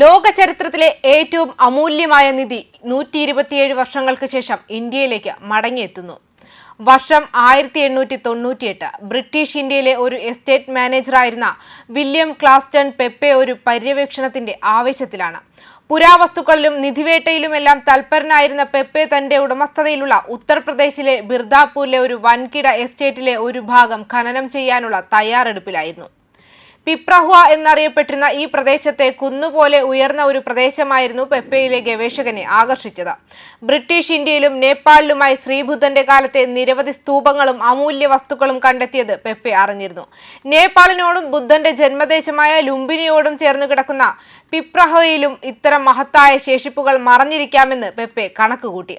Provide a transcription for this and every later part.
ലോക ചരിത്രത്തിലെ ഏറ്റവും അമൂല്യമായ നിധി നൂറ്റി ഇരുപത്തിയേഴ് വർഷങ്ങൾക്ക് ശേഷം ഇന്ത്യയിലേക്ക് മടങ്ങിയെത്തുന്നു. വർഷം ആയിരത്തി എണ്ണൂറ്റി തൊണ്ണൂറ്റിയെട്ട് ബ്രിട്ടീഷ് ഇന്ത്യയിലെ ഒരു എസ്റ്റേറ്റ് മാനേജറായിരുന്ന വില്യം ക്ലാസ്റ്റൺ പെപ്പെ ഒരു പര്യവേക്ഷണത്തിന്റെ ആവേശത്തിലാണ്. പുരാവസ്തുക്കളിലും നിധിവേട്ടയിലുമെല്ലാം തൽപരനായിരുന്ന പെപ്പെ തന്റെ ഉടമസ്ഥതയിലുള്ള ഉത്തർപ്രദേശിലെ ബിർദാപൂരിലെ ഒരു വൻകിട എസ്റ്റേറ്റിലെ ഒരു ഭാഗം ഖനനം ചെയ്യാനുള്ള തയ്യാറെടുപ്പിലായിരുന്നു. പിപ്രഹ്വ എന്നറിയപ്പെട്ടിരുന്ന ഈ പ്രദേശത്തെ കുന്നുപോലെ ഉയർന്ന ഒരു പ്രദേശമായിരുന്നു പെപ്പയിലെ ഗവേഷകനെ ആകർഷിച്ചത്. ബ്രിട്ടീഷ് ഇന്ത്യയിലും നേപ്പാളിലുമായി ശ്രീബുദ്ധന്റെ കാലത്തെ നിരവധി സ്തൂപങ്ങളും അമൂല്യ വസ്തുക്കളും കണ്ടെത്തിയത് പെപ്പെ അറിഞ്ഞിരുന്നു. നേപ്പാളിനോടും ബുദ്ധന്റെ ജന്മദേശമായ ലുംബിനിയോടും ചേർന്ന് കിടക്കുന്ന പിപ്രഹയിലും ഇത്തരം മഹത്തായ ശേഷിപ്പുകൾ മറഞ്ഞിരിക്കാമെന്ന് പെപ്പെ കണക്കുകൂട്ടി.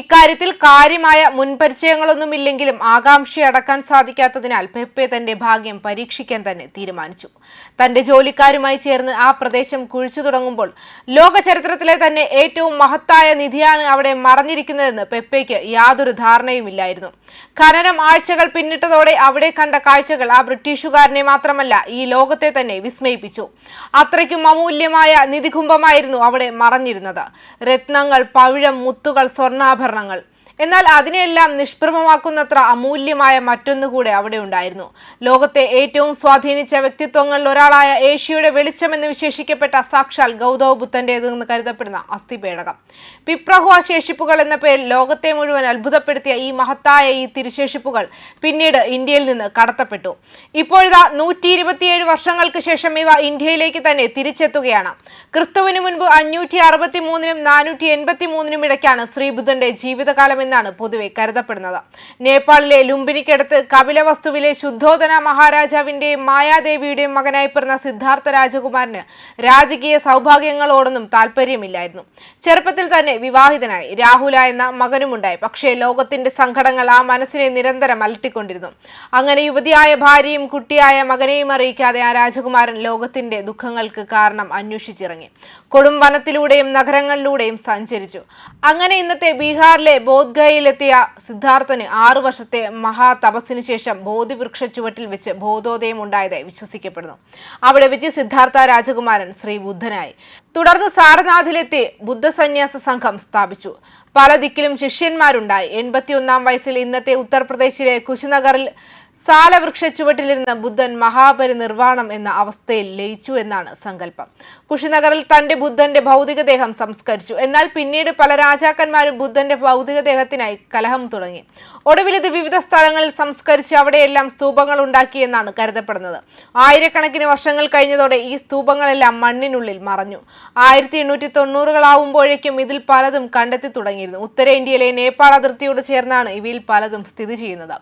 ഇക്കാര്യത്തിൽ കാര്യമായ മുൻപരിചയങ്ങളൊന്നുമില്ലെങ്കിലും ആകാംക്ഷ അടക്കാൻ സാധിക്കാത്തതിനാൽ പെപ്പെ തന്റെ ഭാഗ്യം പരീക്ഷിക്കാൻ തന്നെ തീരുമാനിച്ചു. തന്റെ ജോലിക്കാരുമായി ചേർന്ന് ആ പ്രദേശം കുഴിച്ചു തുടങ്ങുമ്പോൾ ലോക ചരിത്രത്തിലെ തന്നെ ഏറ്റവും മഹത്തായ നിധിയാണ് അവിടെ മറഞ്ഞിരിക്കുന്നതെന്ന് പെപ്പയ്ക്ക് യാതൊരു ധാരണയുമില്ലായിരുന്നു. ഖനനം ആഴ്ചകൾ പിന്നിട്ടതോടെ അവിടെ കണ്ട കാഴ്ചകൾ ആ ബ്രിട്ടീഷുകാരനെ മാത്രമല്ല ഈ ലോകത്തെ തന്നെ വിസ്മയിപ്പിച്ചു. അത്രയ്ക്കും അമൂല്യമായ നിധികുംഭമായിരുന്നു അവിടെ മറഞ്ഞിരുന്നത്. രത്നങ്ങൾ പവിഴം മുത്തുകൾ സ്വർണാഭരണങ്ങൾ. എന്നാൽ അതിനെയെല്ലാം നിഷ്പ്രഭമാക്കുന്നത്ര അമൂല്യമായ മറ്റൊന്നുകൂടെ അവിടെ ഉണ്ടായിരുന്നു. ലോകത്തെ ഏറ്റവും സ്വാധീനിച്ച വ്യക്തിത്വങ്ങളിൽ ഒരാളായ ഏഷ്യയുടെ വെളിച്ചമെന്ന് വിശേഷിക്കപ്പെട്ട സാക്ഷാൽ ഗൗതവ ബുദ്ധന്റേതെന്ന് കരുതപ്പെടുന്ന അസ്ഥിപേടകം. പിപ്രഹുവ ശേഷിപ്പുകൾ എന്ന പേരിൽ ലോകത്തെ മുഴുവൻ അത്ഭുതപ്പെടുത്തിയ ഈ മഹത്തായ ഈ തിരുശേഷിപ്പുകൾ പിന്നീട് ഇന്ത്യയിൽ നിന്ന് കടത്തപ്പെട്ടു. ഇപ്പോഴിതാ നൂറ്റി ഇരുപത്തിയേഴ് വർഷങ്ങൾക്ക് ശേഷം ഇവ ഇന്ത്യയിലേക്ക് തന്നെ തിരിച്ചെത്തുകയാണ്. ക്രിസ്തുവിന് മുൻപ് അഞ്ഞൂറ്റി അറുപത്തി മൂന്നിനും നാനൂറ്റി എൺപത്തി മൂന്നിനും ഇടയ്ക്കാണ് ശ്രീബുദ്ധന്റെ ജീവിതകാലം എന്നാണ് പൊതുവെ കരുതപ്പെടുന്നത്. നേപ്പാളിലെ ലുംബിനിക്കടുത്ത് കപിലവസ്തുവിലെ ശുദ്ധോധന മഹാരാജാവിന്റെയും മായാദേവിയുടെയും മകനായി പിറന്ന സിദ്ധാർത്ഥ രാജകുമാരന് രാജകീയ സൗഭാഗ്യങ്ങളോടൊന്നും താല്പര്യമില്ലായിരുന്നു. ചെറുപ്പത്തിൽ തന്നെ വിവാഹിതനായി രാഹുല എന്ന മകനുമുണ്ടായി. പക്ഷേ ലോകത്തിന്റെ സങ്കടങ്ങൾ ആ മനസ്സിനെ നിരന്തരം അലട്ടിക്കൊണ്ടിരുന്നു. അങ്ങനെ യുവതിയായ ഭാര്യയും കുട്ടിയായ മകനെയും അറിയിക്കാതെ ആ രാജകുമാരൻ ലോകത്തിന്റെ ദുഃഖങ്ങൾക്ക് കാരണം അന്വേഷിച്ചിറങ്ങി. കൊടും വനത്തിലൂടെയും നഗരങ്ങളിലൂടെയും സഞ്ചരിച്ചു. അങ്ങനെ ഇന്നത്തെ ബീഹാറിലെ ബോധ്ഗയയിലെത്തിയ സിദ്ധാർത്ഥന് ആറു വർഷത്തെ മഹാതപസ്സിനു ശേഷം ബോധിവൃക്ഷ ചുവട്ടിൽ വെച്ച് ബോധോദയം ഉണ്ടായതായി വിശ്വസിക്കപ്പെടുന്നു. അവിടെ വെച്ച് സിദ്ധാർത്ഥ രാജകുമാരൻ ശ്രീ ബുദ്ധനായി തുടർന്ന് സാരനാഥിലെത്തി ബുദ്ധസന്യാസ സംഘം സ്ഥാപിച്ചു. പല ദിക്കിലും ശിഷ്യന്മാരുണ്ടായി. എൺപത്തിയൊന്നാം വയസ്സിൽ ഇന്നത്തെ ഉത്തർപ്രദേശിലെ കുശിനഗറിൽ സാലവൃക്ഷ ചുവട്ടിലിരുന്ന ബുദ്ധൻ മഹാപരിനിർവാണം എന്ന അവസ്ഥയിൽ ലയിച്ചു എന്നാണ് സങ്കല്പം. കുഷിനഗറിൽ തന്റെ ബുദ്ധന്റെ ഭൗതികദേഹം സംസ്കരിച്ചു. എന്നാൽ പിന്നീട് പല രാജാക്കന്മാരും ബുദ്ധന്റെ ഭൗതികദേഹത്തിനായി കലഹം തുടങ്ങി. ഒടുവിൽ ഇത് വിവിധ സ്ഥലങ്ങളിൽ സംസ്കരിച്ച് അവിടെയെല്ലാം സ്തൂപങ്ങൾ ഉണ്ടാക്കിയെന്നാണ് കരുതപ്പെടുന്നത്. ആയിരക്കണക്കിന് വർഷങ്ങൾ കഴിഞ്ഞതോടെ ഈ സ്തൂപങ്ങളെല്ലാം മണ്ണിനുള്ളിൽ മറഞ്ഞു. ആയിരത്തി എണ്ണൂറ്റി തൊണ്ണൂറുകളാവുമ്പോഴേക്കും ഇതിൽ പലതും കണ്ടെത്തി തുടങ്ങിയിരുന്നു. ഉത്തരേന്ത്യയിലെ നേപ്പാൾ അതിർത്തിയോട് ചേർന്നാണ് ഇവയിൽ പലതും സ്ഥിതി ചെയ്യുന്നത്.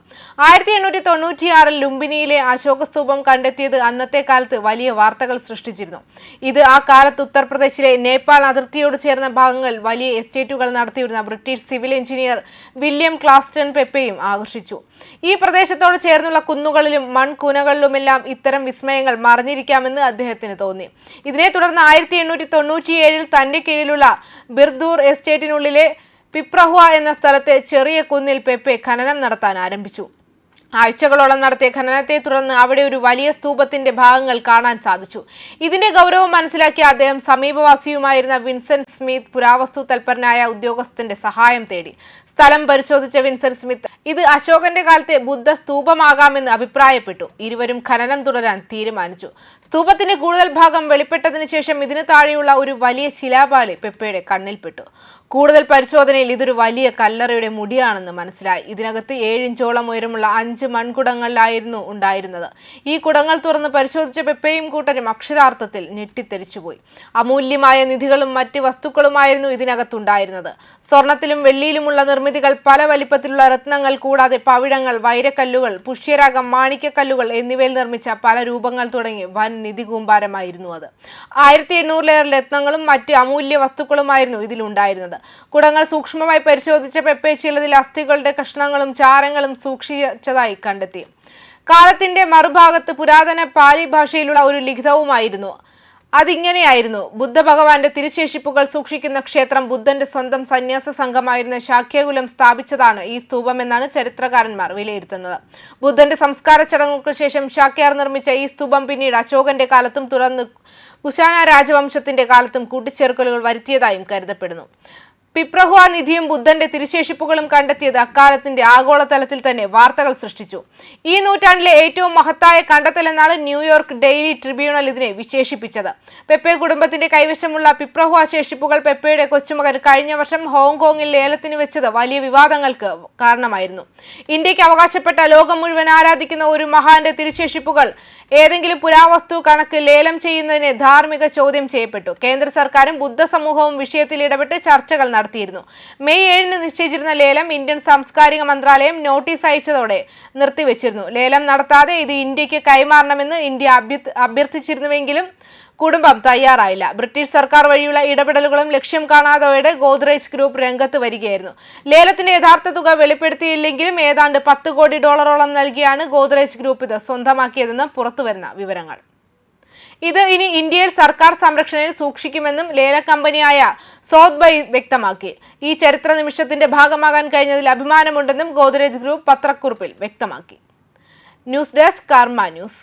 ആയിരത്തി എണ്ണൂറ്റി തൊണ്ണൂറ്റിയാറിൽ ലുംബിനിയിലെ അശോക സ്തൂപം കണ്ടെത്തിയത് അന്നത്തെ കാലത്ത് വലിയ വാർത്തകൾ സൃഷ്ടിച്ചിരുന്നു. ഇത് ആ കാലത്ത് ഉത്തർപ്രദേശിലെ നേപ്പാൾ അതിർത്തിയോട് ചേർന്ന ഭാഗങ്ങൾ വലിയ എസ്റ്റേറ്റുകൾ നടത്തിയിരുന്ന British civil engineer William Claxton പെപ്പയും ആകർഷിച്ചു. ഈ പ്രദേശത്തോട് ചേർന്നുള്ള കുന്നുകളിലും മൺകുനകളിലുമെല്ലാം ഇത്തരം വിസ്മയങ്ങൾ മറിഞ്ഞിരിക്കാമെന്ന് അദ്ദേഹത്തിന് തോന്നി. ഇതിനെ തുടർന്ന് ആയിരത്തി എണ്ണൂറ്റി തൊണ്ണൂറ്റിയേഴിൽ തന്റെ കീഴിലുള്ള ബിർദൂർ എസ്റ്റേറ്റിനുള്ളിലെ പിപ്രഹ്വ എന്ന സ്ഥലത്തെ ചെറിയ കുന്നിൽ പെപ്പെ ഖനനം നടത്താൻ ആരംഭിച്ചു. ആഴ്ചകളോളം നടത്തിയ ഖനനത്തെ തുടർന്ന് അവിടെ ഒരു വലിയ സ്തൂപത്തിന്റെ ഭാഗങ്ങൾ കാണാൻ സാധിച്ചു. ഇതിന്റെ ഗൗരവം മനസ്സിലാക്കിയ അദ്ദേഹം സമീപവാസിയുമായിരുന്ന വിൻസെന്റ് സ്മിത്ത് പുരാവസ്തു തൽപരനായ ഉദ്യോഗസ്ഥന്റെ സഹായം തേടി. സ്ഥലം പരിശോധിച്ച വിൻസെന്റ് സ്മിത്ത് ഇത് അശോകന്റെ കാലത്തെ ബുദ്ധ സ്തൂപമാകാമെന്ന് അഭിപ്രായപ്പെട്ടു. ഇരുവരും ഖനനം തുടരാൻ തീരുമാനിച്ചു. സ്തൂപത്തിന്റെ കൂടുതൽ ഭാഗം വെളിപ്പെട്ടതിനു ശേഷം ഇതിനു താഴെയുള്ള ഒരു വലിയ ശിലാപാളി പെപ്പയുടെ കണ്ണിൽപ്പെട്ടു. കൂടുതൽ പരിശോധനയിൽ ഇതൊരു വലിയ കല്ലറയുടെ മുടിയാണെന്ന് മനസ്സിലായി. ഇതിനകത്ത് ഏഴിഞ്ചോളം ഉയരമുള്ള അഞ്ച് മൺകുടങ്ങളിലായിരുന്നു ഉണ്ടായിരുന്നത്. ഈ കുടങ്ങൾ തുറന്ന് പരിശോധിച്ച പെപ്പയും കൂട്ടരും അക്ഷരാർത്ഥത്തിൽ ഞെട്ടിത്തെറിച്ചുപോയി. അമൂല്യമായ നിധികളും മറ്റ് വസ്തുക്കളുമായിരുന്നു ഇതിനകത്തുണ്ടായിരുന്നത്. സ്വർണത്തിലും വെള്ളിയിലുമുള്ള നിർമ്മിതികൾ പല വലിപ്പത്തിലുള്ള രത്നങ്ങൾ കൂടാതെ പവിഴങ്ങൾ വൈരക്കല്ലുകൾ പുഷ്യരാഗം മാണിക്യക്കല്ലുകൾ എന്നിവയിൽ നിർമ്മിച്ച പല രൂപങ്ങൾ തുടങ്ങി വൻ നിധി കൂമ്പാരമായിരുന്നു അത്. ആയിരത്തി എണ്ണൂറിലേറെ രത്നങ്ങളും മറ്റ് അമൂല്യ വസ്തുക്കളുമായിരുന്നു ഇതിലുണ്ടായിരുന്നത്. കുടങ്ങൾ സൂക്ഷ്മമായി പരിശോധിച്ച പെപ്പെ ചിലതിൽ അസ്ഥികളുടെ കഷ്ണങ്ങളും ചാരങ്ങളും സൂക്ഷിച്ചതായി കണ്ടെത്തി. കാലത്തിന്റെ മറുഭാഗത്ത് പുരാതന പാലി ഭാഷയിലുള്ള ഒരു ലിഖിതവുമായിരുന്നു. അതിങ്ങനെയായിരുന്നു. ബുദ്ധഭഗവാന്റെ തിരുശേഷിപ്പുകൾ സൂക്ഷിക്കുന്ന ക്ഷേത്രം ബുദ്ധന്റെ സ്വന്തം സന്യാസ സംഘമായിരുന്ന ശാക്യകുലം സ്ഥാപിച്ചതാണ് ഈ സ്തൂപമെന്നാണ് ചരിത്രകാരന്മാർ വിലയിരുത്തുന്നത്. ബുദ്ധന്റെ സംസ്കാര ചടങ്ങുകൾക്ക് ശേഷം ശാക്യാർ നിർമ്മിച്ച ഈ സ്തൂപം പിന്നീട് അശോകന്റെ കാലത്തും തുടർന്ന് കുശാന രാജവംശത്തിന്റെ കാലത്തും കൂട്ടിച്ചേർക്കലുകൾ വരുത്തിയതായും കരുതപ്പെടുന്നു. പിപ്രഹുവ നിധിയും ബുദ്ധന്റെ തിരുശേഷിപ്പുകളും കണ്ടെത്തിയത് അക്കാലത്തിന്റെ ആഗോളതലത്തിൽ തന്നെ വാർത്തകൾ സൃഷ്ടിച്ചു. ഈ നൂറ്റാണ്ടിലെ ഏറ്റവും മഹത്തായ കണ്ടെത്തലെന്നാണ് ന്യൂയോർക്ക് ഡെയിലി ട്രിബ്യൂണൽ ഇതിനെ വിശേഷിപ്പിച്ചത്. പെപ്പെ കുടുംബത്തിന്റെ കൈവശമുള്ള പിപ്രഹുവ ശേഷിപ്പുകൾ പെപ്പയുടെ കൊച്ചുമകൻ കഴിഞ്ഞ വർഷം ഹോങ്കോങ്ങിൽ ലേലത്തിന് വെച്ചത് വലിയ വിവാദങ്ങൾക്ക് കാരണമായിരുന്നു. ഇന്ത്യയ്ക്ക് അവകാശപ്പെട്ട ലോകം മുഴുവൻ ആരാധിക്കുന്ന ഒരു മഹാന്റെ തിരുശേഷിപ്പുകൾ ഏതെങ്കിലും പുരാവസ്തു കണക്ക് ലേലം ചെയ്യുന്നതിനെ ധാർമ്മിക ചോദ്യം ചെയ്യപ്പെട്ടു. കേന്ദ്ര സർക്കാരും ബുദ്ധ സമൂഹവും വിഷയത്തിൽ ഇടപെട്ട് ചർച്ചകൾ നടത്തിയിരുന്നു. മെയ് ഏഴിന് നിശ്ചയിച്ചിരുന്ന ലേലം ഇന്ത്യൻ സാംസ്കാരിക മന്ത്രാലയം നോട്ടീസ് അയച്ചതോടെ നിർത്തിവെച്ചിരുന്നു. ലേലം നടത്താതെ ഇത് ഇന്ത്യയ്ക്ക് കൈമാറണമെന്ന് ഇന്ത്യ അഭ്യർത്ഥ- അഭ്യർത്ഥിച്ചിരുന്നുവെങ്കിലും കുടുംബം തയ്യാറായില്ല. ബ്രിട്ടീഷ് സർക്കാർ വഴിയുള്ള ഇടപെടലുകളും ലക്ഷ്യം കാണാതോടെ ഗോദ്രേജ് ഗ്രൂപ്പ് രംഗത്ത് വരികയായിരുന്നു. ലേലത്തിന്റെ യഥാർത്ഥ തുക വെളിപ്പെടുത്തിയില്ലെങ്കിലും ഏതാണ്ട് പത്ത് കോടി ഡോളറോളം നൽകിയാണ് ഗോദ്രേജ് ഗ്രൂപ്പ് ഇത് സ്വന്തമാക്കിയതെന്ന് പുറത്തുവരുന്ന വിവരങ്ങൾ. ഇത് ഇനി ഇന്ത്യയിൽ സർക്കാർ സംരക്ഷണയിൽ സൂക്ഷിക്കുമെന്നും ലേല കമ്പനിയായ സോദ്ബൈ വ്യക്തമാക്കി. ഈ ചരിത്ര നിമിഷത്തിന്റെ ഭാഗമാകാൻ കഴിഞ്ഞതിൽ അഭിമാനമുണ്ടെന്നും ഗോദ്രേജ് ഗ്രൂപ്പ് പത്രക്കുറിപ്പിൽ വ്യക്തമാക്കി. News desk Karma news.